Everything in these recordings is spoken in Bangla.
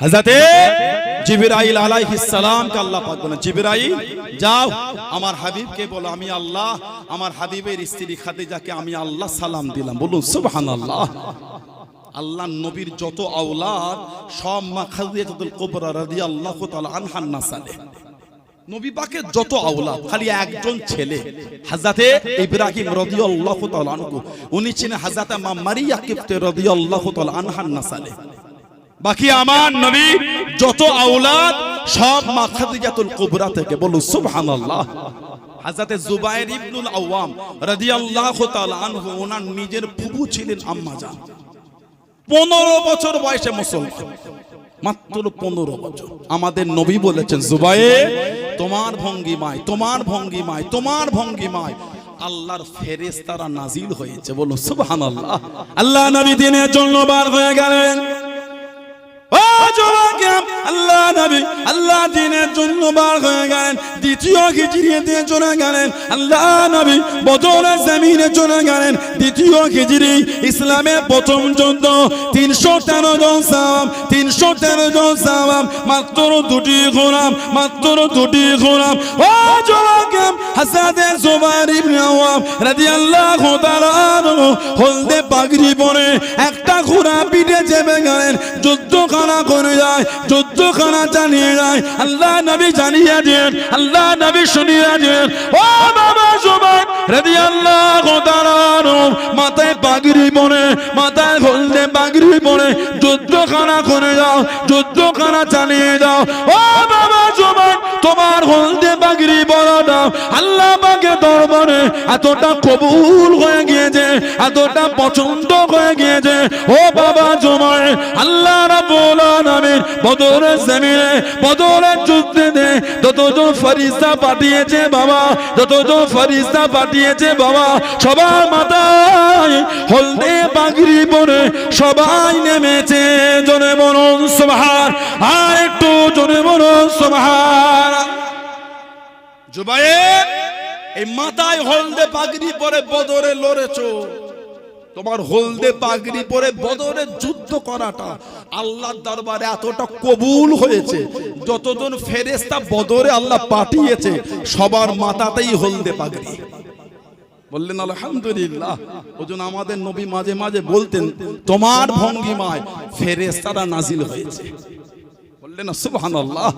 হযরতে জিবরাইল আলাইহিস সালাম কে আল্লাহ পাক বলেন, জিবরাইল, যাও, আমার হাবিবকে বলো, আমি আল্লাহ, আমার হাবিবের স্ত্রী খাদিজাকে আমি আল্লাহ সালাম দিলাম। বলুন, সুবহানাল্লাহ। আল্লাহ নবীর যত আওলাদ, সব মা খাদিজাতুল কুবরা রাদিয়াল্লাহু তাআলা আনহার নাসালে। নবী পাকের যত আওলাদ, খালি একজন ছেলে হাজরাতে ইব্রাহিম রাদিয়াল্লাহু তাআলা আনহু। উনি ছিলেন হাজরাতে মা মারিয়া কিপ্তে রাদিয়াল্লাহু তাআলা আনহার নাসালে। বাকি আমার নবী, যত আওলাদ, সব মা কুবরা থেকে বলুন, সুবহানাল্লাহ। হযরতে জুবাইর ইবনুল আওয়াম রাদিয়াল্লাহু তাআলা আনহু, ওনার নিজের ফুফু ছিলেন আম্মা জান। 15 বছর বয়সে মুসলমান। মাত্র 15 বছর। আমাদের নবী বলেছেন, জুবাইর, তোমার ভঙ্গিমায় তোমার ভঙ্গিমায় তোমার ভঙ্গিমায় আল্লাহর ফেরেশতারা নাজিল হয়েছে। বলো সুবহানাল্লাহ। আল্লাহ নবী দিনের জন্য বার হয়ে গেলেন। আল্লাহ নবী আল্লাহ দিনের জন্য বার হয়ে গেলেন। দ্বিতীয় হিজরিতে চলে গেলেন। আল্লাহ নবী বদরের জমিনে চলে গেলেন। দ্বিতীয় হিজরি ইসলামের প্রথম যুদ্ধ, তিনশো তেরো জন সাহাব, তিনশো তেরো জন সাহাব, মাত্র দুটি গোলাম, মাত্র দুটি গোলাম। ও তাআলা হলদে পাগড়ি পরে একটা ঘোড়া পিঠে চেপে গেলেন। যুদ্ধখানা করে যায়, যুদ্ধখানা চালিয়ে যায়। আল্লাহ নবী জানিয়ে দেন, আল্লাহ নবী শুনিয়াছেন। ও বাবা জুবাই রাদিয়াল্লাহু তাআলা মাথায় পাগড়ি পরে, মাথায় হলদে পাগড়ি পরে যুদ্ধখানা করে যাও, যুদ্ধখানা চালিয়ে যাও। ও বাবা তোমার হলদে পাগড়ি বড়টা আল্লাহ পাকে দরবারে এতটা কবুল হয়ে গিয়েছে, এতটা পছন্দ হয়ে গিয়েছে। ও বাবা জমায়, আল্লাহ দে যতজন ফরিস্তা পাঠিয়েছে বাবা, যতজন ফরিস্তা পাঠিয়েছে বাবা, সবার মাথায় হলদে পরে সবাই নেমেছে জনে সুবহান, আর একটু জনে সুবহান। জুবাইর এই মাথায় হলদে পাগড়ি পরে বদরে লড়েছো। তোমার হলদে পাগড়ি পরে বদরে যুদ্ধ করাটা আল্লাহর দরবারে এতটা কবুল হয়েছে। যতজন ফেরেস্তা বদরে আল্লাহ পাঠিয়েছে, সবার মাথাতেই হলদে পাগড়ি। বললেন, আলহামদুলিল্লাহ। ওজন আমাদের নবী মাঝে মাঝে বলতেন, তোমার ভঙ্গিমায় ফেরেস্তারা নাজিল হয়েছে। বললেন, সুবহানাল্লাহ,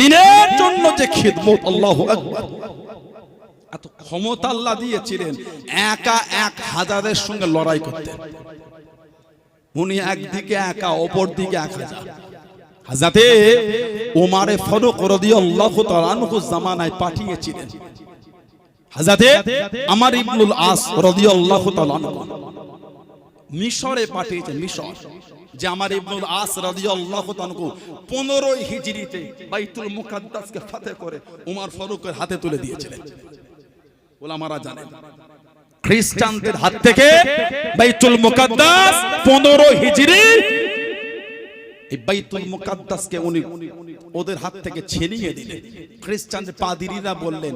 দিনের জন্য যে খিদমত, আল্লাহু এত ক্ষমতা আল্লাহ দিয়েছিলেন, একা এক হাজারের সঙ্গে লড়াই করতেন উনি একদিকে একা অপর দিকে এক হাজার। হাজাতে ওমারে ফারুক রাদিয়াল্লাহু তাআলা আনহু জামানায় পাঠিয়েছিলেন। হাজাতে আমার ইবনুল আস রাদিয়াল্লাহু তাআলা আনহু মিশরে পাঠিয়েছেন, মিশর। যে আমার ইবনুল আস রাদিয়াল্লাহু তাআলা 15 হিজরিতে বাইতুল মুকাদ্দাসকে ফাতেহ করে ওমর ফারুকের হাতে তুলে দিয়েছিলেন। ওলামারা জানেন, খ্রিস্টানদের হাত থেকে বাইতুল মুকাদ্দাস 15 হিজরি, এই বাইতুল মুকাদ্দাসকে উনি ওদের হাত থেকে ছিনিয়ে দিলেন। খ্রিস্টানদের পাদিরিরা বললেন,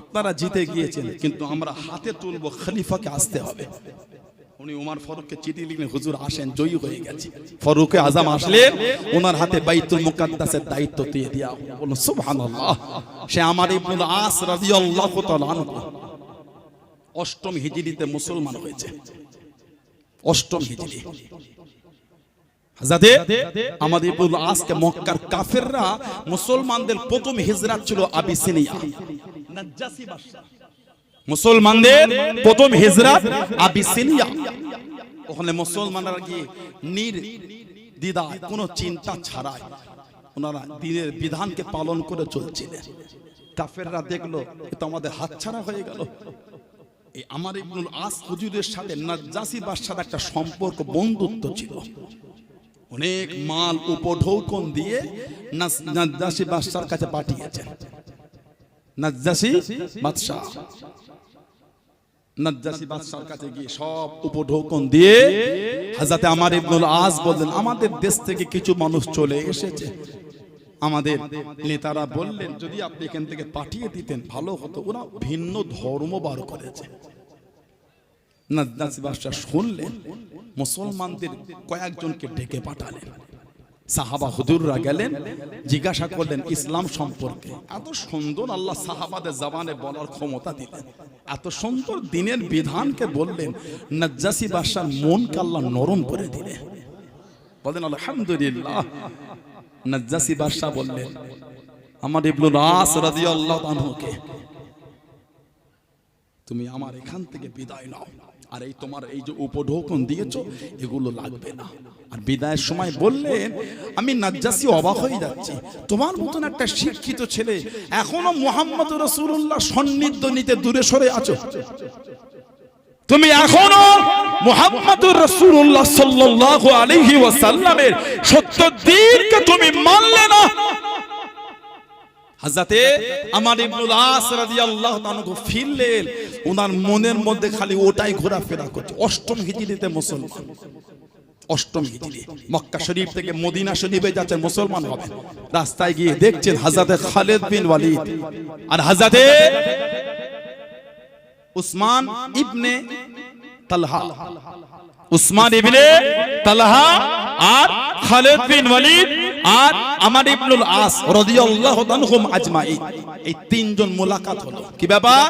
আপনারা জিতে গিয়েছেন, কিন্তু আমরা হাতে তুলবো খলিফাকে আসতে হবে। উনি উমার ফারুককে চিঠি লিখলেন, হুজুর আসেন, জয়ী হয়ে গেছে। ফারুকে আজম আসলেন ওনার হাতে বাইতুল মুকাদ্দাসের দায়িত্ব দিয়ে দিয়া বলুন সুবহানাল্লাহ, সে আমার ইবনুল আস রাদিয়াল্লাহু তাআলা আনহু। অষ্টম হিজরিতে মুসলমান হয়েছে। অষ্টম হিজরি হাজাতে আমাদের ইবনুল আসকে মক্কার কাফেররা মুসলমানদের প্রথম হিজরাত ছিল আবিসিনিয়া। নাজ্জাসি বাদশা মুসলমানদের প্রথম হিজরাত আবিসিনিয়া। ওখানে মুসলমানরা গিয়ে নির দিদা কোনো চিন্তা ছাড়াই ওনারা দিনের বিধানকে পালন করে চলছিলেন। কাফেররা দেখল তো আমাদের হাতছাড়া হয়ে গেল। এই আমার ইবনুল আস হুজুরের সাথে নাজ্জাসি বাদশার একটা সম্পর্ক বন্ধুত্ব ছিল। অনেক মাল উপঢৌকন দিয়ে নাজ্জাসি বাদশার কাছে পাঠিয়েছেন। নাজ্জাসি বাদশাহ। আমাদের দেশ থেকে কিছু মানুষ চলে এসেছে। আমাদের নেতারা বললেন, যদি আপনি এখান থেকে পাঠিয়ে দিতেন, ভালো হতো। ওরা ভিন্ন ধর্ম বার করেছে। নাজ্জাসি বাদশাহ শুনলেন, মুসলমানদের কয়েকজনকে ডেকে পাঠালেন। সাহাবা হুজুররা গেলেন, জিজ্ঞাসা করলেন, ইসলাম সম্পর্কে এত সুন্দর আল্লাহ সাহাবাদের জবানে বলার ক্ষমতা দিলেন। এত সুন্দর দিনের বিধানকে বললেন, নজ্জাসি বাদশার মনকে আল্লাহ নরম করে দিলেন। বলেন, আলহামদুলিল্লাহ। নজ্জাসি বাদশাহ বললেন, আমার ইবনুল আস রাদিয়াল্লাহু আনহুকে তুমি আমার এখান থেকে বিদায় নাও। আর এই তোমার এই যে উপঢৌকন দিয়েছ, এগুলো লাগবে না। আর বিদায়ের সময় বললেন, আমি নাজ্জাসি অবাক হয়ে যাচ্ছি। তোমার মতন একটা শিক্ষিত ছেলে এখনও মোহাম্মদ রসুল্লাহ সন্নিধ্য নিতে দূরে সরে আছো। তুমি এখনও মোহাম্মদুর রাসূলুল্লাহ সাল্লাল্লাহু আলাইহি ওয়াসাল্লামের সত্য দ্বীনকে তুমি মানলে না। হাজাতে আমার ইবনুল আস রাদিয়াল্লাহু তাআলা ফিরলেন। ওনার মনের মধ্যে খালি ওটাই ঘোরাফেরা করছে। অষ্টম হিজরিতে মুসলমান। অষ্টম হিজরি মক্কা শরীফ থেকে মদিনা শরীফে যাচ্ছেন মুসলমান হবে। রাস্তায় গিয়ে দেখছেন হাজাতে খালেদ বিন ওয়ালিদ। আর হাজাতে উসমান ইবনে তালহা। উসমান ইবনে তালহা আর খালিদ বিন ওয়ালিদ আর আমার ইবনুল আস রাদিয়াল্লাহু আনহুম আজমাইন এই তিনজন মোলাকাত হলো। কি ব্যাপার?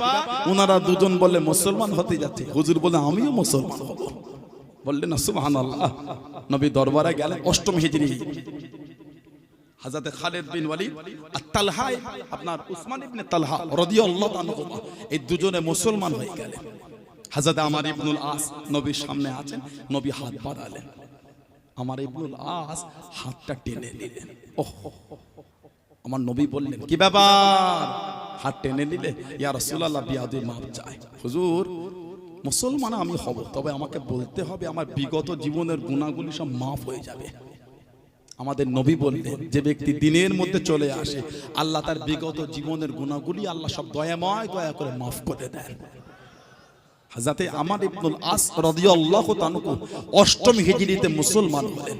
ওনারা দুজন বলে মুসলমান হতে যাচ্ছে। হুজুর বলে আমিও মুসলমান হব। বললেন সুবহানাল্লাহ। নবী দরবারে গেলেন, অষ্টম হিজরি। হাজাতে খালেদ বিন ওয়ালিদ আর তালহা আপনার উসমান ইবনে তালহা রাদিয়াল্লাহু আনহু এই দুজনে মুসলমান হয়ে গেলেন। হাজাতে আমার ইবনুল আস নবীর সামনে আছেন, নবী হাত বাড়ালেন। আমার ইবনুল আস হাতটা টেনে নিলেন। ওহ, আমার নবী বললেন, কি ব্যাপার? হাত টেনে নিলে, ইয়া রাসূলুল্লাহ বিয়াদি মাপ চাই। হুজুর, মুসলমান আমি হব, তবে আমাকে বলতে হবে, আমার বিগত জীবনের গুণাগুলি সব মাফ হয়ে যাবে। আমাদের নবী বললেন, যে ব্যক্তি দিনের মধ্যে চলে আসে, আল্লাহ তার বিগত জীবনের গুণাগুলি আল্লাহ সব দয়াময় দয়া করে মাফ করে দেন। হাজাতে আমার ইবনুল আস রাদিয়াল্লাহু তাআলা অষ্টম হিজরিতে মুসলমান হলেন।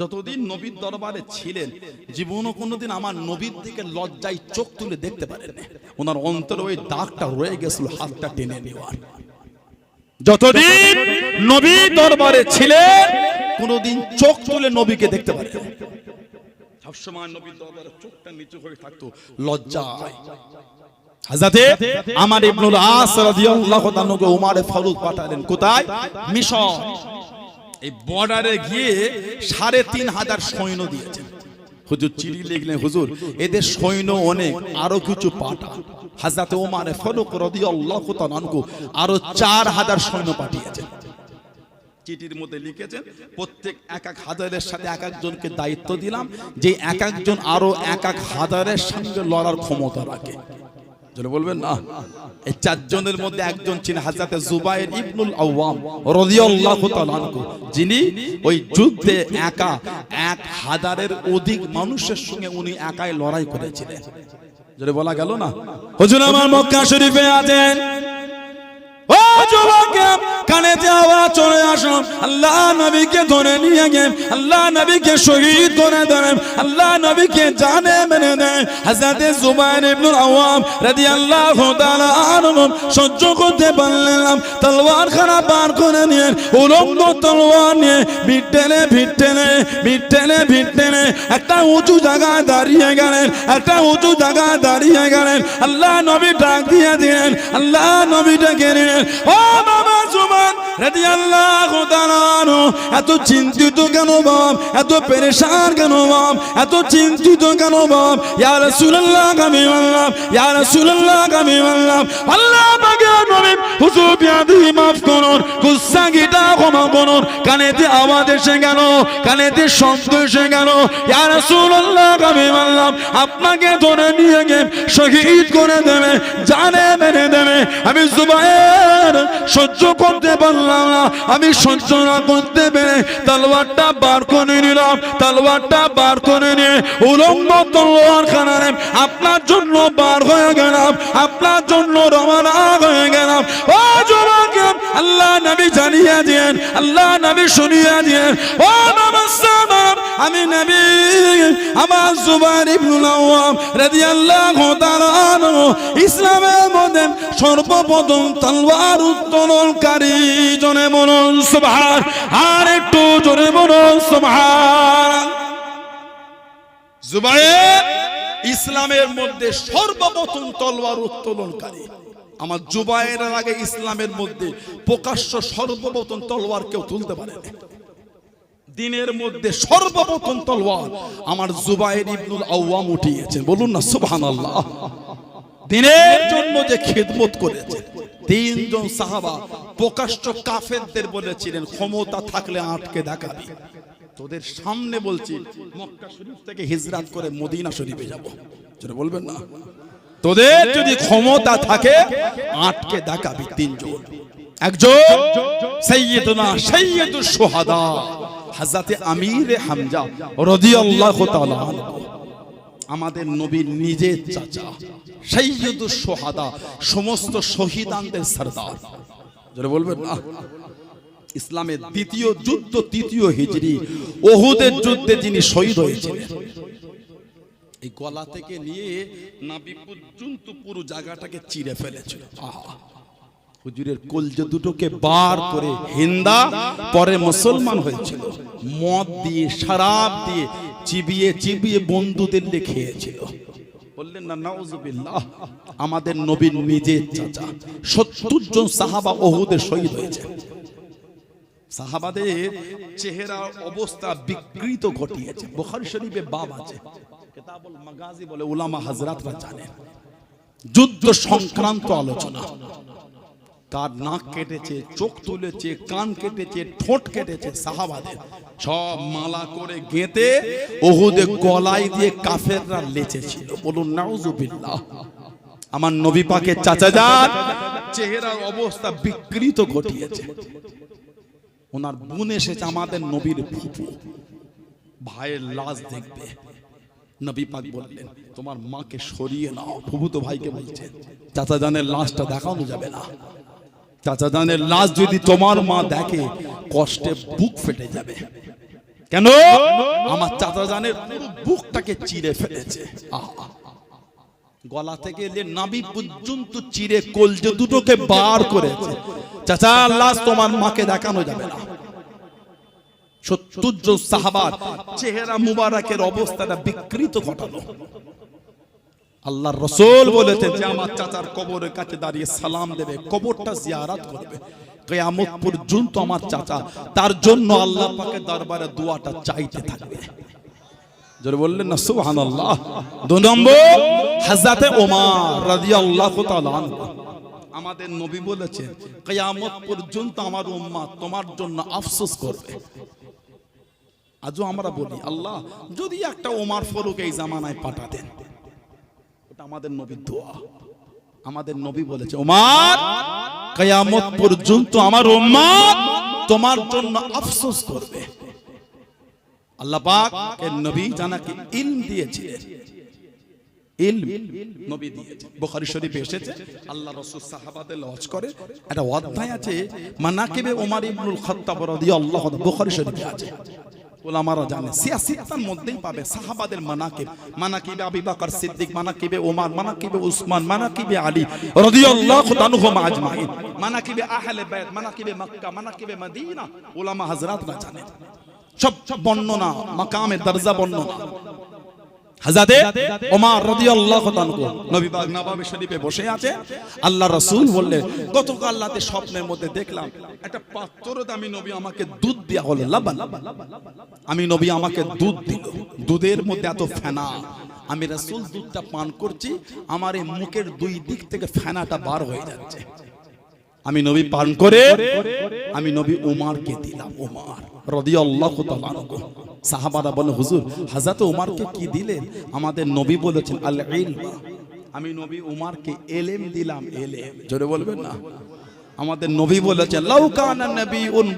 যতদিন নবীর দরবারে ছিলেন জীবনও কোনোদিন আমার নবীর দিকে লজ্জায় চোখ তুলে দেখতে পারেন ওনার অন্তরে ওই দাগটা রয়ে গেছিল হাতটা টেনে নেওয়ার। যতদিন নবী দরবারে ছিলেন কোনোদিন চোখ তুলে নবীকে দেখতে পারেন সবসময় নবীর দরবারে চোখটা নিচু হয়ে থাকতো লজ্জায়। হাজাতে আমার ইবনুল আস রাদিয়াল্লাহু তাআলাকে উমারে ফারুক পাঠালেন। কোথায়? মিশর। এই বর্ডারে গিয়ে সাড়ে তিন হাজার সৈন্য দিয়েছেন। হুজুর চিঠি লিখলেন হুজুর এদের সৈন্য অনেক আরও কিছু পাঠা। হাজাতে ওমারে ফারুক রাদিয়াল্লাহু তাআলাকে আরও চার হাজার সৈন্য পাঠিয়েছেন। চিঠির মধ্যে লিখেছেন প্রত্যেক এক এক হাজারের সাথে এক একজনকে দায়িত্ব দিলাম যে এক একজন আরও এক এক হাজারের সঙ্গে লড়ার ক্ষমতা রাখে। বলবেন? না। এই চারজনের মধ্যে একজন ইবনুল আওয়াম রাদিয়াল্লাহু তাআলা যিনি ওই যুদ্ধে একা এক হাজারের অধিক মানুষের সঙ্গে উনি একাই লড়াই করেছিলেন। বলা গেল না? হুজুর আমার মক্কা শরীফে আছেন। ও কানেতে আওয়াজ চলে আসো। আল্লাহ নবীকে ধরে নিয়ে গে আল্লাহ নবীকে শহীদ করে দেন। আল্লাহ নবীকে জানে মেনে দেয় হযরতে জুবাইর ইবনে আওয়াম রাদিয়াল্লাহু তাআলা আনহু সহ্য করতে পারলেন। তলোয়ার খানা বার করে নিয়ে, উলঙ্গ তলোয়ার নিয়ে ভিটেনে ভিটেনে ভিটেনে ভিটেনে একটা উঁচু জায়গায় দাঁড়িয়ে গেলেন, একটা উঁচু জায়গায় দাঁড়িয়ে গেলেন। আল্লাহ নবী ডাক দিয়ে দিলেন। আল্লাহ নবী ডেকে নিলেন। ও বাবা জুবান রাদিয়াল্লাহু তাআলা এত চিন্তিত কেন বাপ? এত পেরেশান কেন বাপ? এত চিন্তিত কেন বাপ? ইয়া রাসূলুল্লাহ, আমি বললাম ইয়া রাসূলুল্লাহ, আমি বললাম আল্লাহ আমি আপনাকে ধরে নিয়ে শহীদ করে দেবে, জানে মেরে দেবে। আমি জুবায়ের সহ্য করতে পারলাম না, আমি সহ্য না করতে পেরে তলোয়ারটা বার করে নিলাম, তলোয়ারটা বার করে নিয়ে উলঙ্গ তলোয়ার আপনার জন্য বার হয়ে গেলাম, আপনার জন্য রওনা হয়ে গেলাম। ও আল্লাহ নবী জানিয়ে দিয়েন, আল্লাহ নবী দিয়েন। ও নমস্কার আমি নবী, আমার জুবাইর ইবনুল আওয়াম রাদিয়াল্লাহু তাআলা ইসলামের মধ্যে সর্বপ্রথম তলোয়ার উত্তোলনকারী। জনে বলুন, সুবহান, আর একটু জোরে বলুন, সুবহান। জুবায়ের ইসলামের মধ্যে সর্বপ্রথম তলোয়ার উত্তোলনকারী। আমার জুবায়ের আগে ইসলামের মধ্যে প্রকাশ্য সর্বপ্রথম তলোয়ার কেউ তুলতে পারে দিনের মধ্যে সর্বপ্রথম তলোয়ার আমার জুবায়ের ইবনুল আওয়াম উঠিয়েছেন বলুন না, সুবহানাল্লাহ। দিনের জন্য যে খেদমত করেছে, তিনজন সাহাবা প্রকাশ্য কাফেরদের বলেছিলেন, ক্ষমতা থাকলে আটকে দেখাবি। তোদের সামনে বলছি, মক্কা শরীফ থেকে হিজরাত করে মদিনা শরীফে যাব। যেটা বলবেন না? তোদের যদি ক্ষমতা থাকে আটকে দেখাবি তিনজন। একজন সৈয়দনা সৈয়দুল সোহাদা হাজাতে আমির হামজা রাদিয়াল্লাহু তাআলা আমাদের নবীর নিজের চাচা সৈয়দুল সোহাদা সমস্ত শহীদানদের সরদার। যারা বলবেন না? ইসলামের দ্বিতীয় যুদ্ধ তৃতীয় হিজরি ওহুদের যুদ্ধে যিনি শহীদ হয়েছিলেন। এই গলা থেকে নিয়ে নাবি পর্যন্ত পুরো জায়গাটাকে চিরে ফেলেছিল হুজুরের কলজে দুটোকে বার করে হিন্দা, পরে মুসলমান হয়েছিল। মদ দিয়ে, শরাব দিয়ে চিবিয়ে চিবিয়ে বন্ধুদের দিয়ে খেয়েছিল। বললেন, না নাউজুবিল্লাহ আমাদের নবীর নিজের চাচা। সত্তর জন সাহাবা ওহুদের শহীদ হয়েছে। সাহাবাদের চেহারা, অবস্থা বিকৃত ঘটিয়েছে। বুখারী শরীফে বাব আছে। মাগাজি বলে উলামা জানেন। যুদ্ধ সংক্রান্ত আলোচনা। কার নাক কেটেছে, চোখ তুলেছে, কান কেটেছে, ঠোঁট কেটেছে সাহাবাদের। সব মালা করে গেঁথে ওহুদে গলায় দিয়ে কাফেররা লেচেছিল। বলুন নাউজুবিল্লাহ আমার নবী চাচা যান চেহারার অবস্থা বিকৃত ঘটিয়েছে। ওনার বোন এসেছে আমাদের নবীর ফুফু ভাইয়ের লাশ দেখবে। নবী পাক বললেন, তোমার মাকে সরিয়ে নাও। ফুফুতো ভাইকে বলছেন, চাচা জানের লাশটা দেখানো যাবে না। চাচা জানের লাশ যদি তোমার মা দেখে, কষ্টে বুক ফেটে যাবে। কেন? আমার চাচা জানের বুকটাকে চিরে ফেলেছে। আহা গলা থেকে এলে নাবি পর্যন্ত চিরে কলজে দুটোকে বার করেছে। চাচা, লাশ তোমার মাকে দেখানো যাবে না। সত্তর সাহাবার চেহারা মুবারকের অবস্থাটা বিকৃত ঘটালো। আল্লাহর রসুল বলেছেন যে, আমার চাচার কবরের কাছে দাঁড়িয়ে সালাম দেবে, কবরটা জিয়ারাত করবে। কেয়ামত পর্যন্ত আমার চাচা, তার জন্য আল্লাহ পাকের দরবারে দোয়াটা চাইতে থাকবে। বললেন না দু নম্বর আমাদের নবী বলেছেন, কিয়ামত পর্যন্ত আমার উম্মাত তোমার জন্য আফসোস করবে। আজও আমরা বলি, আল্লাহ, যদি একটা ওমার ফারুক এই জামানায় পাঠাতেন। ওটা আমাদের নবীর দোয়া। আমাদের নবী বলেছে, ওমার, কিয়ামত পর্যন্ত আমার উম্মাত তোমার জন্য আফসোস করবে। আল্লাহ পাক এর নবী জানাকে ইলম দিয়েছিলেন। ইলম নবী দিয়েছে বুখারী শরীফে এসেছে, আল্লাহ রাসূল সাহাবাদের লজ করে। একটা অধ্যায় আছে, মানাকিবে ওমর ইবনুল খাত্তাব রাদিয়াল্লাহু আনহু, বুখারী শরীফে আছে। ওলামারা জানে সিয়াসিতার মধ্যেই পাবে সাহাবাদের মানাকিব। মানাকিবে আবু বকর সিদ্দিক, মানাকিবে ওমর মানাকিবে উসমান, মানাকিবে আলী রাদিয়াল্লাহু তাআলাহুম আজমাইন। মানাকিবে আহলে বাইত, মানাকিবে মক্কা, মানাকিবে মদিনা। ওলামা হযরতরা জানেন সব বর্ণনা, মাকামে দরজা বর্ণনা। হাজাতে ওমর রাদিয়াল্লাহু তাআলা নবী পাক নবাবী শরীফে বসে আছে। আল্লাহ রাসূল বললেন গতকাল রাতে স্বপ্নের মধ্যে দেখলাম একটা পাত্র আমি নবী আমাকে দুধ দেয়া হলো লাবান আমি নবী আমাকে দুধ দিল। দুধের মধ্যে এত ফেনা। আমি রাসূল দুধটা পান করছি আমার এই মুখের দুই দিক থেকে ফেনাটা বার হয়ে যাচ্ছে। আমি নবী পান করে, আমি নবী উমারকে দিলাম, উমার। রাদিয়াল্লাহু বলে, হুজুর উমারকে কি দিলেন? আমাদের নবী বলেছেন আমি নবী উমারকে এলেম দিলাম, এলেম। জোরে বলবেন না? আমাদের নবী বলেছেন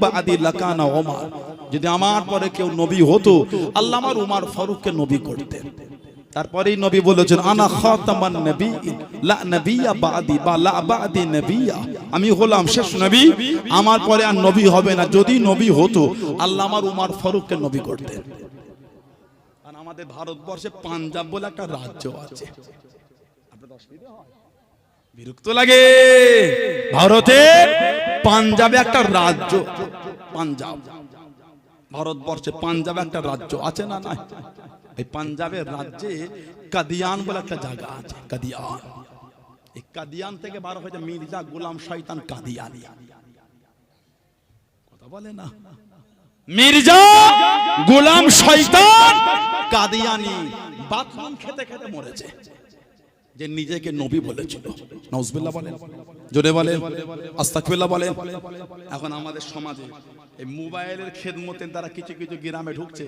বাদি লাকানা উমার। যদি আমার পরে কেউ নবী হতো, আল্লাহ আমার উমার ফারুককে নবী করতেন। তারপরেই নবী বলেছেন, আনা খাতামান নবী, লা নবিয়া বাদি, বা লা বাদি নবিয়া। আমি হলাম শেষ নবী, আমার পরে আর নবী হবে না। যদি নবী হতো, আল্লাহ আমার উমার ফারুককে নবী করতেন। আর আমাদের ভারতবর্ষে পাঞ্জাব বলে একটা রাজ্য আছে। হয়? বিরক্ত লাগে। ভারতে পাঞ্জাবে একটা রাজ্য, পাঞ্জাব। ভারতবর্ষে পাঞ্জাবে একটা রাজ্য আছে না নাই? এই পাঞ্জাবের রাজ্যে কাদিয়ান বলে একটা জায়গা আছে, কাদিয়ান। এই কাদিয়ান থেকে বার হয়েছে মির্জা গোলাম শয়তান কাদিয়ানি। কথা বলে না। মির্জা গোলাম শয়তান কাদিয়ানি। বাথরুম খেতে খেতে মরেছে। যে নিজেকে নবী বলেছিল। নজবিল্লা বলেন। জোরে বলেন। আস্তাকবিল্লা বলেন। এখন আমাদের সমাজে এই মোবাইলের খেদমতের দ্বারা কিছু কিছু গ্রামে ঢুকছে।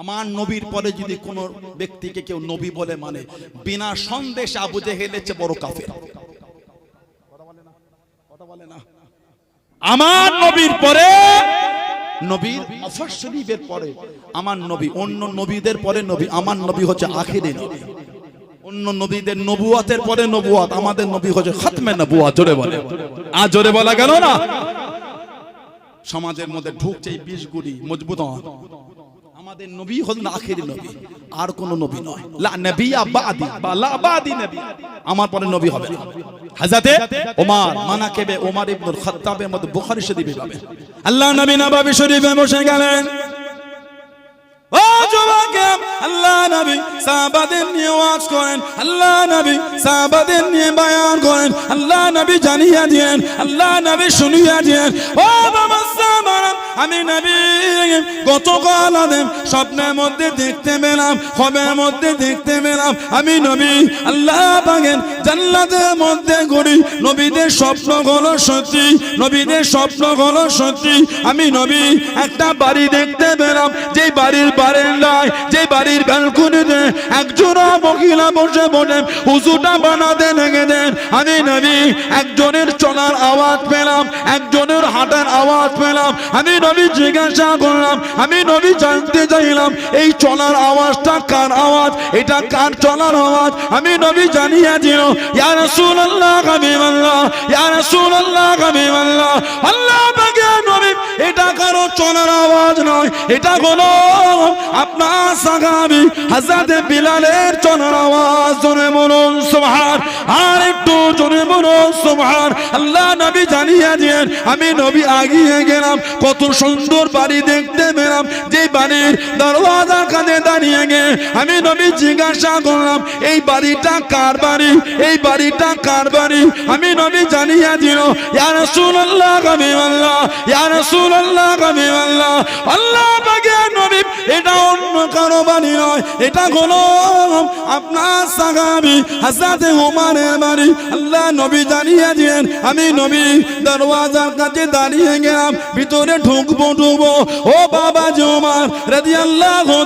আমার নবীর পরে যদি কোনো ব্যক্তিকে কেউ নবী বলে মানে বিনা সন্দেশ আবু জেহেলেছে বড় কাফের। আমার নবীর পরে, নবীর অফর শরীফের পরে, আমার নবী, অন্য নবীদের পরে নবী, আমার নবী হচ্ছে আখিরি নবী। অন্য নবীদের নবুয়াতের পরে নবুয়াত, আমাদের নবী হচ্ছে খাতমে নবুয়াত, জোরে বলে আর জোরে বলা গেল না? সমাজের মধ্যে ঢুকছে এই বিষগুলি মজবুত হন। আমাদের নবী হলেন আখেরি নবী। আর কোন নবী নয়। লা নবিয়া বাদি, বা লা বাদি নবী আমার পরে নবী হবে না। ওমর মানাকেবে ওমর ইবনুল খাত্তাবের মধ্যে বুখারী শরীফে পাবেন আল্লাহ নবী নবাবী শরীফে বসে গেলেন। আমি নবী, গতকাল আদেম স্বপ্নের মধ্যে দেখতে পেলাম খবের মধ্যে দেখতে পেলাম, আমি নবী, আল্লাহ পাকেন জান্নাতের মধ্যে ঘুরি, নবীদের স্বপ্ন হলো সত্যি, নবীদের স্বপ্ন হলো সত্যি, আমি নবী, একটা বাড়ি দেখতে পেলাম যে বাড়ির বারান্দায় যে বাড়ির ব্যালকনিতে একজোড়া মহিলা বসে বসে হুজুটা বানাতে লেগে দেন। আমি নবী, একজনের চলার আওয়াজ পেলাম, একজনের হাঁটার আওয়াজ পেলাম। আমি নবী জিজ্ঞাসা করলাম, আমি নবী জানতে চাইলাম, এই চলার আওয়াজটা কার আওয়াজ? এটা কার চলার আওয়াজ? আমি নবী জানিয়ে দিল ইয়া রাসূলুল্লাহ, হাবিবাল্লাহ, ইয়া রাসূলুল্লাহ, হাবিবাল্লাহ, আল্লাহ এটা কারও চলার আওয়াজ নয়, এটা কোন আপনার সাগামী হযরত বিলালের চলার আওয়াজ জনে বলুন সোহার আর একটু বলুন সুবহান। আল্লাহ নবী জানিয়ে দিয়েন, আমি নবী আগিয়ে গেলাম, কত সুন্দর বাড়ি দেখতে পেলাম, যে বাড়ির দরওয়াজা কানে দাঁড়িয়ে গে আমি নবী জিজ্ঞাসা করলাম, এই বাড়িটা কার বাড়ি? এই বাড়িটা কার বাড়ি? আমি নবী জানিয়ে দিল, ইয়া রাসূলুল্লাহ, হাবিবাল্লাহ, ইয়া রাসূলুল্লাহ, হাবিবাল্লাহ। আল্লাহ পাকে নবী, এটা অন্য কারও বাড়ি নয়, এটা হলো আপনার সাহাবী, হযরত ওমরের বাড়ি। আল্লাহ নবী জানিয়ে দিয়েন, আমি নবী, দরওয়াজার কাছে দাঁড়িয়ে গেলাম, ভিতরে ঢুকবো ঢুকবো। ও বাবা জমার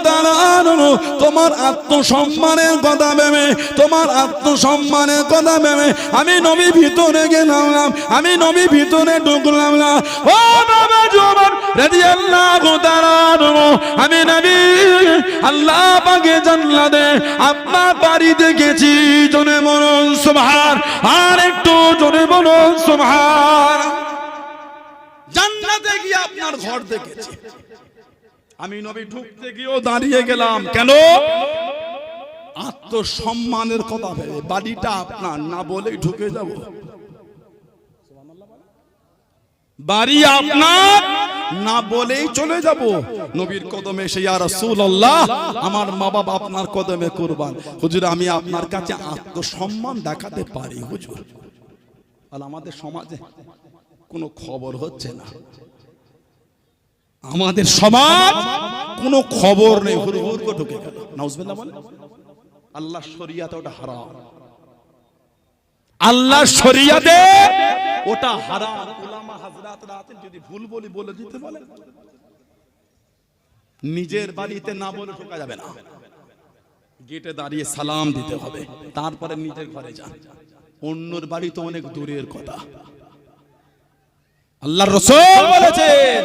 তাআলা আনহু, তোমার আত্মসম্মানের কথা ভেবে, তোমার আত্মসম্মানের কথা ভেবে আমি নবী ভিতরে গেলাম, আমি নবী ভিতরে ঢুকলাম না। ও বাবা জমার তাআলা আনহু, আমি নবী, আল্লাহ পাকে জান্নাতে আপনার বাড়ি দেখেছি জনে মরণ সুবহান। আর একটু জনে মরণ সুবহান। জান্নাতে গিয়ে আপনার ঘর দেখেছি। আমি নবী ঢুকতে গিয়েও দাঁড়িয়ে গেলাম। কেন? আত্মসম্মানের কথা ভেবে বাড়িটা আপনার না বলেই ঢুকে যাব। বাড়ি আপনার না বলেই চলে যাব। নবীর কদমে এসে, ইয়া রাসূলুল্লাহ, আমার মা বাবা আপনার কদমে কুরবান। হুজুর, আমি আপনার কাছে আত্মসম্মান দেখাতে পারি, হুজুর। আর আমাদের সমাজে কোনো খবর হচ্ছে না। আমাদের সমাজ কোনো খবর নেই। হুর হুর করে ঢুকে গেল। নাউজুবিল্লাহ বলে আল্লাহ শরিয়াতে ওটা হারাম। আল্লাহ শরিয়াতে ওটা হারাম। উলামা হাজরাতরা আছেন যদি ভুল বলি বলে দিতে বলে নিজের বাড়িতে না বলে ঢোকা যাবে না। গেটে দাঁড়িয়ে সালাম দিতে হবে। তারপরে নিজের ঘরে যান। অন্যর বাড়ি তো অনেক দূরের কথা। আল্লাহ রসুল বলেছেন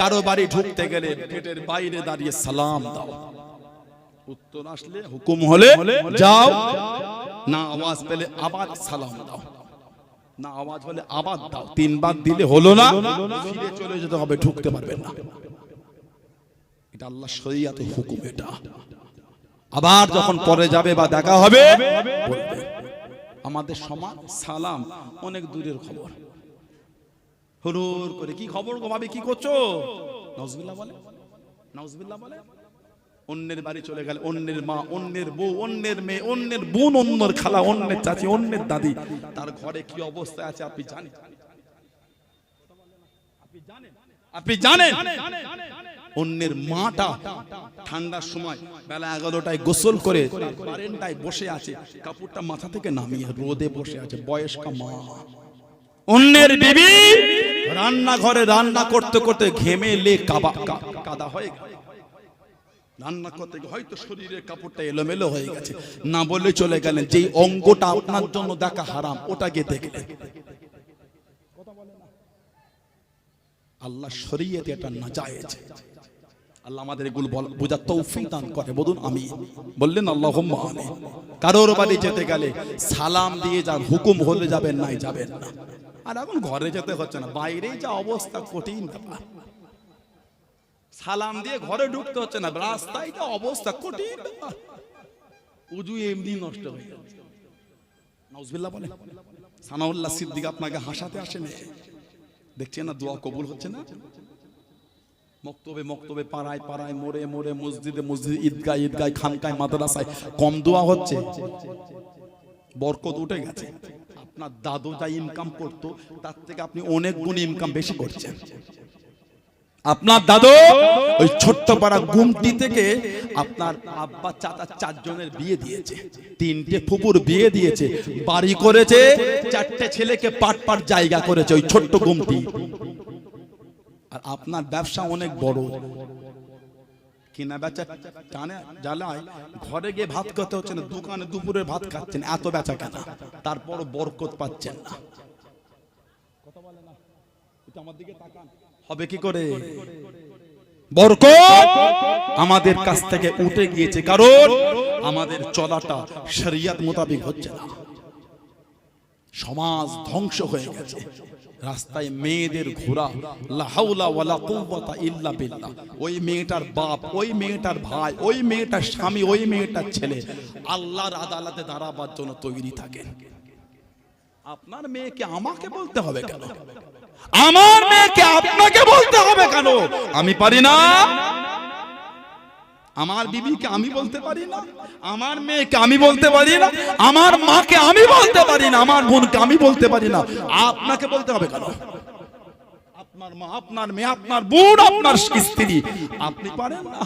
কারও বাড়ি ঢুকতে গেলে গেটের বাইরে দাঁড়িয়ে সালাম দাও। উত্তর আসলে হুকুম হলে যাও। না আওয়াজ পেলে আবার সালাম দাও। না আওয়াজ হলে আবার দাও। তিনবার দিলে হলো না, ফিরে চলে যেতে হবে, ঢুকতে পারবেন না। এটা আল্লাহ শরিয়াতে হুকুম এটা। আবার যখন পরে যাবে বা দেখা হবে আমাদের সমাজ সালাম অনেক দূরের খবর। হুরুর করে, কি খবর গো ভাবি, কি করছ? নজবিল্লাহ বলে। নজবিল্লাহ বলে অন্যের বাড়ি চলে গেলে, অন্যের মা, অন্যের বউ, অন্যের মেয়ে, অন্যের বোন, অন্যের খালা, অন্যের চাচি, অন্যের দাদি। তার ঘরে কি অবস্থা আছে আপনি জানেন? আপনি জানেন? অন্যের মাটা ঠান্ডার সময় বেলা এগারোটায় গোসল করে বারেন্দায় বসে আছে, কাপড়টা মাথা থেকে নামিয়ে রোদে বসে আছে, বয়স্ক মা। অন্যের বিবি রান্নাঘরে রান্না করতে করতে ঘেমে লে কাবা কাদা হয়ে গেল। রান্না করতে হয়তো শরীরের কাপড়টা এলোমেলো হয়ে গেছে। না বলে চলে গেলেন অঙ্গটা আপনার জন্য দেখা হারাম, ওটা গিয়ে দেখলেন। আল্লাহ শরীয়তে এটা না আল্লাহ আমাদের এগুলো তৌফিক দান করে, বলুন আমি বললেন আল্লাহ আমি কারোর বাড়ি যেতে গেলে সালাম দিয়ে যান হুকুম হলে যাবেন, নাই যাবেন না। আর এখন ঘরে যেতে হচ্ছে না বাইরে যা অবস্থা কঠিন ব্যাপার। সালাম দিয়ে ঘরে ঢুকতে হচ্ছে না। রাস্তায় যা অবস্থা, কঠিন। উজু এমনি নষ্ট হয়ে যাচ্ছে বলে, সানাউল্লাহ সিদ্দিক আপনাকে হাসাতে আসেনি। দেখছেন না, দোয়া কবুল হচ্ছে না? মক্তবে মক্তবে পাড়ায় পাড়ায় মোড়ে মোড়ে মসজিদে মসজিদ ঈদগাহ ঈদগাহ খানকায় মাদ্রাসায় কম দোয়া হচ্ছে। বরকত উঠে গেছে। আপনার দাদু যা ইনকাম করতো, তার থেকে আপনি অনেক গুণ ইনকাম বেশি করছেন। আপনার দাদু? ওই ছোট্ট পাড়া গুমটি থেকে আপনার আব্বা চাচা চারজনের বিয়ে দিয়েছে। তিনটে ফুপুর বিয়ে দিয়েছে। বাড়ি করেছে চারটে ছেলেকে পাট পাট জায়গা করেছে ওই ছোট্ট গুমটি। আর আপনার ব্যবসা অনেক বড়। কিনা বেচা টানে জ্বালায় ঘরে গিয়ে ভাত খেতে হচ্ছে না দোকানে দুপুরে ভাত খাচ্ছেন এত বেচা কেনা। তারপর বরকত পাচ্ছেন না। হবে কি করে? বরকত আমাদের কাছ থেকে উঠে গিয়েছে, কারণ আমাদের চলাটা শরিয়াত মোতাবেক হচ্ছে না। সমাজ ধ্বংস হয়ে গেছে। রাস্তায় মেয়েদের ঘোরা লাহাউলা ওই মেয়েটার বাপ, ওই মেয়েটার ভাই, ওই মেয়েটার স্বামী, ওই মেয়েটার ছেলে আল্লাহর আদালতে দাঁড়াবার জন্য তৈরি থাকেন। আপনার মেয়েকে আমাকে বলতে হবে কেন? আমার মেয়েকে আপনাকে বলতে হবে কেন? আমি পারি না। আমার বিবিকে আমি বলতে পারি না। আমার মেয়েকে আমি বলতে পারি না। আমার মাকে আমি বলতে পারি না। আমার বোনকে আমি বলতে পারি না। আপনাকে বলতে হবে কেন? আপনার মা, আপনার মেয়ে, আপনার বোন, আপনার স্ত্রী। আপনি পারেন না।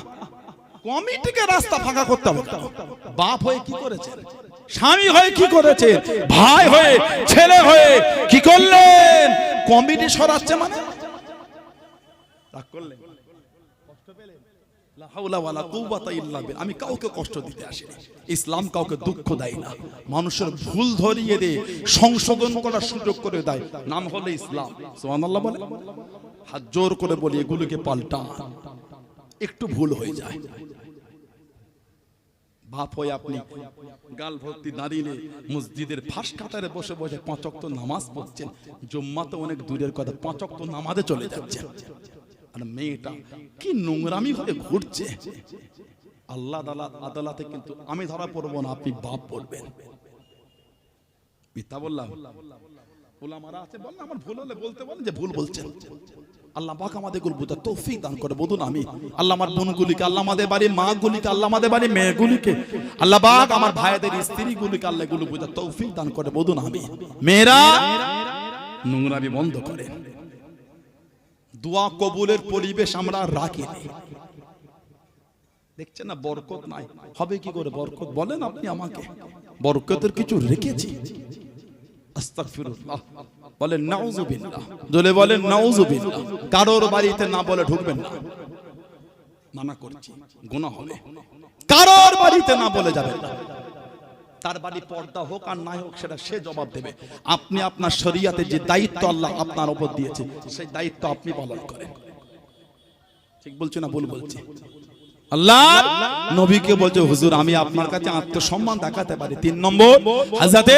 কমিটিকে রাস্তা ফাঁকা করতে হবে বাপ হয়ে কি করেছে? স্বামী হয়ে কি করেছে? ভাই হয়ে, ছেলে হয়ে কি করলেন? কমিটি সরাচ্ছে মানে? করলেন। আমি কাউকে কষ্ট দিতে আসিনি। ইসলাম কাউকে দুঃখ দেয় না। মানুষের ভুল ধরিয়ে দেয় সংশোধন করার সুযোগ করে দেয়। নাম হলো ইসলাম। বলে? হাত জোর করে বলি, এগুলোকে পাল্টা। একটু ভুল হয়ে যায়। বাপ হয়ে আপনি। গাল ভর্তি দাঁড়িয়ে মসজিদের ফাঁস কাতারে বসে বসে পাঁচক তো নামাজ পড়ছেন। জুম্মা তো অনেক দূরের কথা পাঁচক তো নামাজে চলে যাচ্ছে। আর মেয়েটা কি নোংরামি হয়ে ঘুরছে। আল্লাহ আদালত আদালতে কিন্তু আমি ধরা পড়ব না, আপনি বাপ বলবেন মিথ্যা বললাম। ওলামারা আছে বল আমার ভুল হলে বলতে বলেন যে ভুল বলছেন। আল্লাহ পাক আমাদেরগুলো বোঝা তৌফিক দান করে, বলুন আমি আল্লাহ আমার বোনগুলিকে, আল্লাহ আমাদের বাড়ির মা গুলিকে আল্লাহ আমাদের বাড়ির মেয়েগুলিকে, আল্লাহ পাক আমার ভাইদের স্ত্রী গুলিকে আল্লাহগুলো বোঝা তৌফিক দান করে, বলুন আমি মেয়েরা, নোংরামি বন্ধ করে দোয়া কবুলের পরিবেশ আমরা রাখি দেখছেন না, বরকত নাই। হবে কি করে বরকত? বলেন আপনি আমাকে। বরকতের কিছু রেখেছি। আস্তাগফিরুল্লাহ। বলেন নাউজুবিল্লাহ জলে বলেন নাউজুবিল্লাহ কারোর বাড়িতে না বলে ঢুকবেন না। মানা করছি গুনাহ হবে। কারোর বাড়িতে না বলে যাবেন না। তার বাড়ি পর্দা হোক আর নাই হোক সেটা সে জবাব দেবে। আপনি আপনার শরিয়াতে যে দায়িত্ব আল্লাহ আপনার উপর দিয়েছে সেই দায়িত্ব আপনি পালন করেন। ঠিক বলছি না ভুল বলছি? আল্লাহ নবীকে বলছে, হুজুর, আমি আপনার কাছে আত্মসম্মান দেখাতে পারি। তিন নম্বর হাজাতে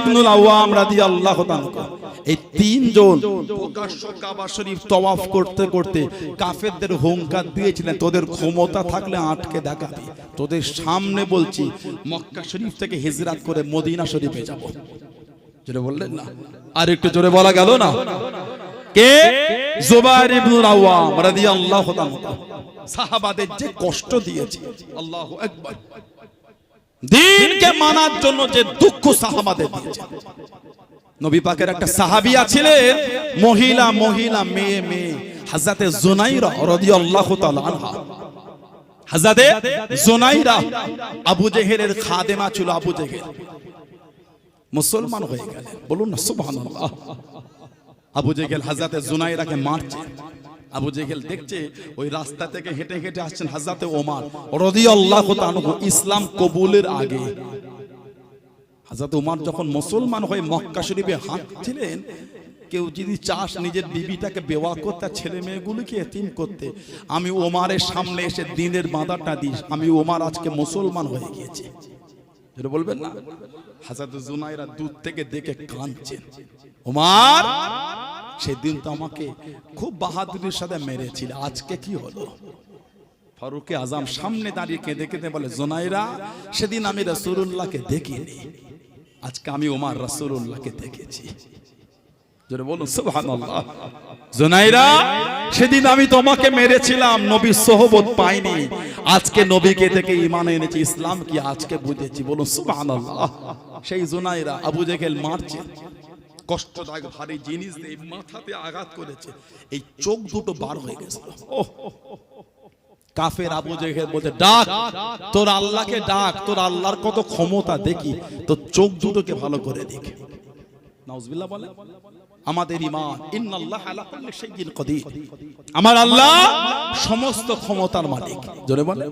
ইবনুল আওয়াম রাদিয়াল্লাহু তাআলা এই তিনজন প্রকাশ্য কাবা শরীফ তওয়াফ করতে করতে কাফেরদের হুঙ্কার দিয়েছিলেন, তোদের ক্ষমতা থাকলে আটকে দেখাবি তোদের সামনে বলছি, মক্কা শরীফ থেকে হিজরাত করে মদিনা শরীফে যাব। জোরে বললেন না? আর একটু জোরে বলা গেল না? কে? জুবাইর ইবনুল আওয়াম রাদিয়াল্লাহু তাআলা সাহাবাদের যে কষ্ট দিয়েছে। আল্লাহু আকবার। দিনকে মানার জন্য যে দুঃখ সাহাবাদের দিয়েছে। নবী পাকের একটা সাহাবিয়া ছিলেন মহিলা মহিলা, মেয়ে মেয়ে হাজরাতে জুনাইরা রাদিয়াল্লাহু তাআলা আনহা। হাজরাতে জুনাইরা আবু জেহেলের খাদেমা ছিল আবু জেহেল। মুসলমান হয়ে গেলেন। বলুন না, সুবহানাল্লাহ। আবু জেহেল হাজরাতে জুনাইরাকে মারছে। আবু জেহেল দেখছে, ওই রাস্তা থেকে হেঁটে হেঁটে আসছেন হাজরাতে ওমার। রাদিয়াল্লাহু ইসলাম কবুলের আগে। উমার যখন মুসলমান হয়ে মক্কা শরীফে হাঁটছিলেন, কেউ যদি চাস নিজের বিবিটাকে বেওয়া করতে, ছেলে মেয়েগুলিকে এতিম করতে, আমি ওমারের সামনে এসে দিনের বাঁধাটা দিস, আমি ওমার আজকে মুসলমান হয়ে গিয়েছি। বলবেন না? হাজার জুনাইরা দূর থেকে দেখে কাঁদছেন। ওমার! সেদিন তো আমাকে খুব বাহাদুরির সাথে মেরেছিল। আজকে কি হলো? ফারুকে আজম সামনে দাঁড়িয়ে কেঁদে কেঁদে বলে, জোনাইরা, সেদিন আমি রসুল্লাহকে দেখিনি। আজকে আমি ওমার রসুল্লাহকে দেখেছি। জোনাইরা, সেদিন আমি তোমাকে মেরেছিলাম নবী সোহবত পাইনি। আজকে নবীকে ইমান এনেছি ইসলাম কি আজকে বুঝেছি। বলুন, সুবহানাল্লাহ। সেই জোনাইরা আবু জেহেল মারছে। কষ্টদায়ক ভারী জিনিস দিয়ে মাথাতে আঘাত করেছে। এই চোখ দুটো বার হয়ে গেছে। কাফের আবু জেহেল বলছে, ডাক, তোর আল্লাহকে ডাক, তোর আল্লাহর কত ক্ষমতা, দেখি, তোর চোখ দুটোকে ভালো করে দেখ। নাউজুবিল্লাহ বলে, আমাদের ইমান ইন্নাল্লাহ আলা কুল্লি শাইইন কদির। আমার আল্লাহ সমস্ত ক্ষমতার মালিক। জোরে বলে।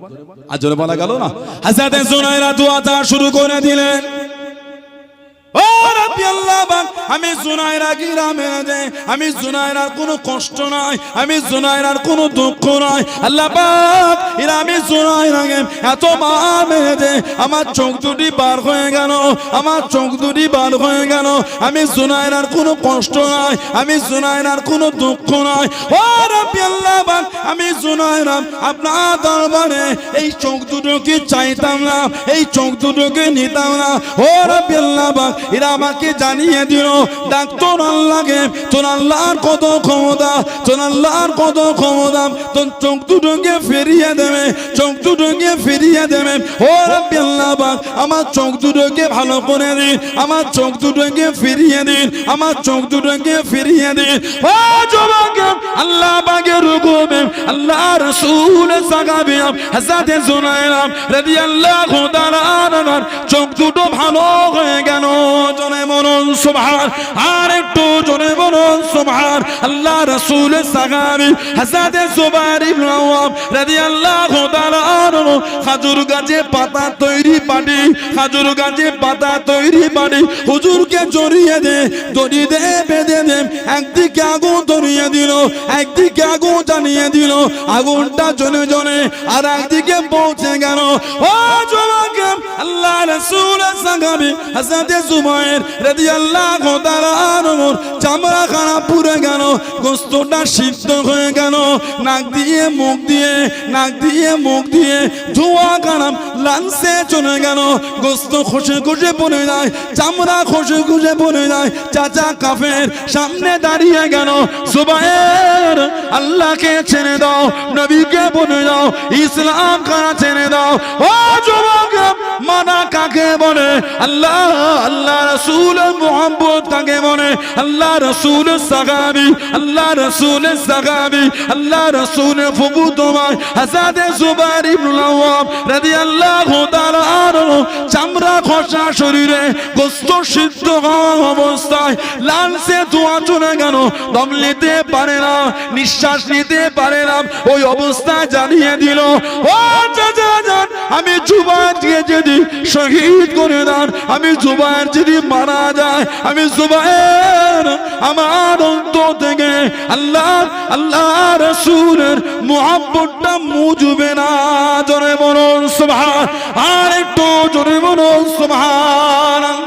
আর জোরে বলা গেল না? হযরত জুনায়রা দোয়াটা শুরু করে দিলেন। আমি জুনায়রা গ্রামে আমি জুনায়রার কোনো কষ্ট নাই আমি জুনায়রার কোনো দুঃখ নাই। আল্লাহ পাক এরা আমি জুনায়রাকে এত মার মেরে যে আমার চোখ দুটি বার হয়ে গেল আমার চোখ দুটি বার হয়ে গেল আমি জুনায়রার কোনো কষ্ট নাই আমি জুনায়রার কোনো দুঃখ নাই। ও রাব্বি আল্লাহ আমি জুনায়রা আপনার দরবারে এই চোখ দুটোকে চাইতাম না এই চোখ দুটোকে নিতাম না। ও রাব্বি আল্লাহ পাক, আমাকে জানিয়ে দিল ডাক্তার আল্লাহকে, তোর আল্লাহর কত ক্ষমতা, তোর আল্লাহর কত ক্ষমতা, তোর চোখ দুটোকে ফিরিয়ে দেবে, চোখ দুটোকে ফিরিয়ে দেবে। ও রাব্বি আল্লাহ আমার চোখ দুটোকে ভালো করে দিন আমার চোখ দুটোকে ফিরিয়ে দিন আমার চোখ দুটোকে ফিরিয়ে দিন ও যুবক, আল্লাহ পাকের হুকুমে আল্লাহ রাসূল সাহাবী হযরত জুনায়রা রাদিয়াল্লাহু তাআলা চোখ দুটো ভালো হয়ে গেল। জনে মনন সুবহান, আর একটু জনে মনন সুবহান। আল্লাহ রাসূল জুবাইর ইবনে আওয়াম রাদিয়াল্লাহু তাআলা আনহু, খাজুর গাছে পাতা তৈরি পানি খাজুর গাছে পাতা তৈরি পানি হুজুরকে জড়িয়ে দে, দড়ি দে, বেঁধে দে, একদিকে আগুন ধরিয়ে দিল, একদিকে আগুন জানিয়ে দিল, আগুনটা জনে জনে আর একদিকে পৌঁছে গেল। ও আল্লাহ রাসূল সাহাবী হযরত জুবাইর চামড়া খানা পুড়ে গেল, গোস্তটা সিদ্ধ হয়ে গেল। নাক দিয়ে মুখ দিয়ে, নাক দিয়ে মুখ দিয়ে চলে গেল। গোস্ত খসে খসে পড়ে যায়, চামড়া খসে খসে পড়ে যায়। চাচা কাফের সামনে দাঁড়িয়ে গেল সুবাইর আল্লাহকে ছেড়ে দাও, নবীকে বলে দাও, ইসলাম কারা ছেড়ে দাও। ও যুবক! মানা কাকে বলে? আল্লাহ আল্লাহ রসুল মোহাম্মদ কাকে বলে? আল্লাহ রসুল সাগাবি, আল্লাহ রসুল সাগাবি, আল্লাহ রসুল ফুবু তোমার হাসাদে সুবাই ইবনুল আওয়াম রাদিয়াল্লাহু তাআলা চামড়া খসা শরীরে গোস্ত সিদ্ধ হওয়া অবস্থায় লালসে ধোঁয়া চলে গেল। দম নিতে পারে না, নিঃশ্বাস নিতে পারে না, ওই অবস্থায় জানিয়ে দিল, ও আমি জুবাইর দিয়ে যদি শহীদ করে দেন, আমি জুবাইর যদি মারা যায়, আমি জুবাইর আমার অন্তর থেকে আল্লাহ আল্লাহ রসুলের মোহাম্মতটা মুজবে না। জনে বলুন সভা আর একটু জোরে বলুন, সুবহান।